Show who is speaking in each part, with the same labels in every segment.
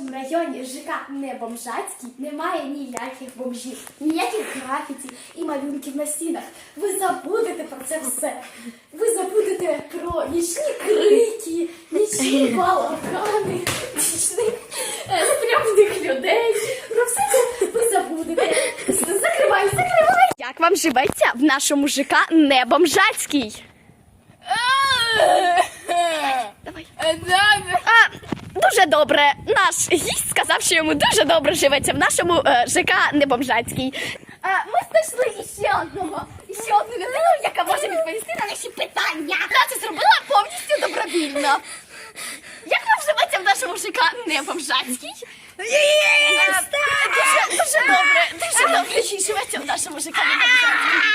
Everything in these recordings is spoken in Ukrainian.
Speaker 1: В районі ЖК не бомжацький немає ніяких бомжів, ніяких графіті і малюнків на стінах. Ви забудете про це все. Ви забудете про нічні крики, нічні балагани, нічних е, стрьомних людей. Про все це ви забудете. Закривай, закривай. Як вам живеться в нашому ЖК не бомжацький? Дуже добре. Наш гість сказав, що йому дуже добре живеться в нашому е, ЖК Небомжацький. А, ми знайшли іще одного, іще одну людину, яка може відповісти на наші питання. Вона це зробила повністю добровільно. Як вам живеться в нашому ЖК Небомжацький? Е, Дуже, дуже добре, дуже добре, що живеться в нашому ЖК Небомжацький.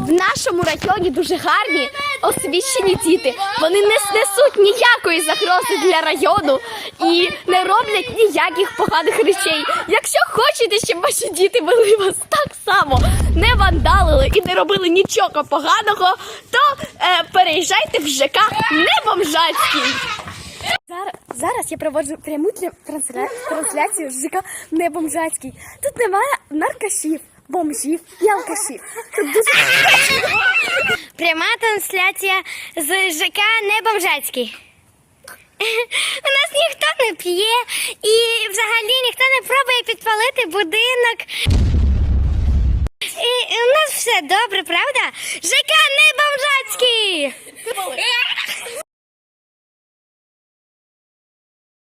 Speaker 1: В нашому районі дуже гарні освічені діти. Вони не несуть ніякої загрози для району і не роблять ніяких поганих речей. Якщо хочете, щоб ваші діти вели вас так само, не вандалили і не робили нічого поганого, то е, переїжджайте в ЖК Небомжацький. Зараз, зараз я проводжу пряму трансля- трансляцію з ЖК Небомжацький. Тут немає наркашів, бомжів і алкашів. Тут дуже
Speaker 2: Пряма трансляція з ЖК Небомжацький. У нас ніхто не п'є і взагалі ніхто не пробує підпалити будинок. І у нас все добре, правда?